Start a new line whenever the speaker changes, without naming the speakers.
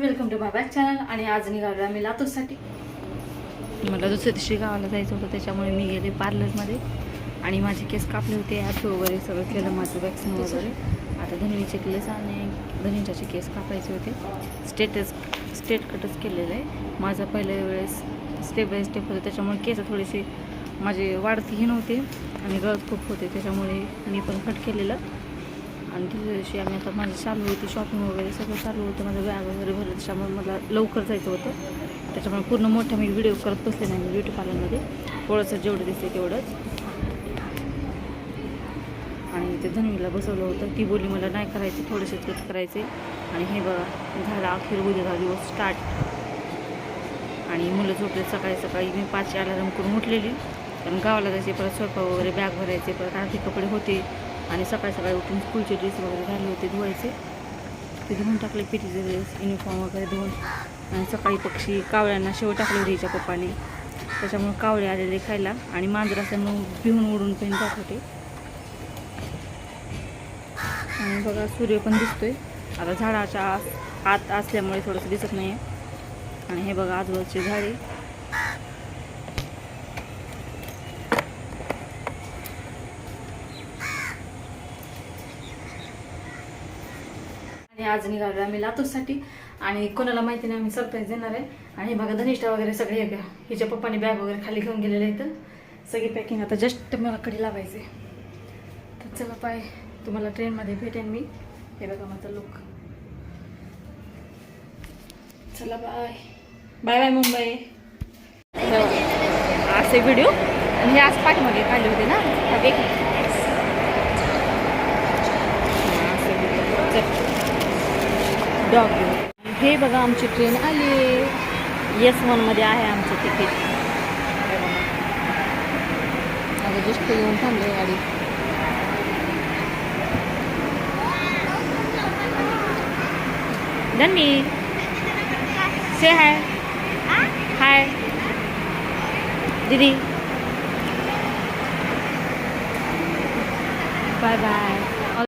Welcome to my back channel आणि आज निघालो आम्ही लातूरसाठी. मला दुसऱ्या दिवशी गावाला जायचं होतं त्याच्यामुळे मी गेले पार्लरमध्ये. आणि माझे केस कापले होते ॲथो वगैरे सगळं केलं माझं वॅक्सिन वगैरे. आता धनवीचे केस आणि धनीच्याचे केस कापायचे होते. स्टेटस स्टेट कटच केलेलं आहे. माझं पहिल्या वेळेस स्टेप बाय स्टेप होतं त्याच्यामुळे केस थोडेसे माझे वाढतीही नव्हते आणि गळत खूप होते त्याच्यामुळे मी पण कट केलेलं. आणि दुसऱ्या दिवशी आम्ही आता माझी चालू होती शॉपिंग वगैरे सगळं चालू होतं माझं बॅग वगैरे भरलं त्याच्यामुळे मला लवकर जायचं होतं. त्याच्यामुळे पूर्ण मोठा मी व्हिडिओ करत बसले नाही मी ब्युटी पार्लरमध्ये थोडंसं जेवढं दिसते तेवढंच. आणि ते धनवीला बसवलं होतं. ती बोली मला नाही करायचे थोडेसे कट करायचे आणि हे बघा झाला अखेर उद्या दिवस स्टार्ट आणि मुलं झोपले सकाळी सकाळी मी पाचशे अलार्म करून उठलेली. कारण गावाला जायचे परत स्वयंपाक वगैरे बॅग भरायचे परत आर्थिक कपडे होते. आणि सकाळी सकाळी उठून स्कूलचे ड्रेस वगैरे घालले होते धुवायचे. ते धुवून टाकले पिटीचे ड्रेस युनिफॉर्म वगैरे धुवून. आणि सकाळी पक्षी कावळ्यांना शेव टाकले होते हिच्या पप्पाने. त्याच्यामुळे कावळे आलेले खायला आणि मांजर असल्यामुळे भिवून उडून पण जात होते. आणि बघा सूर्य पण दिसतोय. आता झाडाच्या आत- असल्यामुळे थोडंसं दिसत नाही आहे आणि हे बघा आजूबाजूचे झाडे. आणि आज निघालो आम्ही लातूरसाठी. आणि कोणाला माहिती नाही आम्ही सरप्राईज देणार आहे. आणि बघा धनिष्ठा वगैरे सगळे हे हिच्या पप्पाने बॅग वगैरे खाली घेऊन गेलेले आहेत. सगळी पॅकिंग आता जस्ट मला कडे लावायचे तर चला पाय तुम्हाला ट्रेनमध्ये भेटेन मी. हे बघा माझा लुक चला बाय. Bye bye Mumbai. असे व्हिडिओ आणि हे आज पाठमध्ये काढले होते ना हा वेग डॉग हे बघा आमची ट्रेन आली. येस मध्ये आहे आमचं तिकीट आता जस्ट येऊन थांबले गाडी. धन्वी से हाय हाय दीदी बाय बाय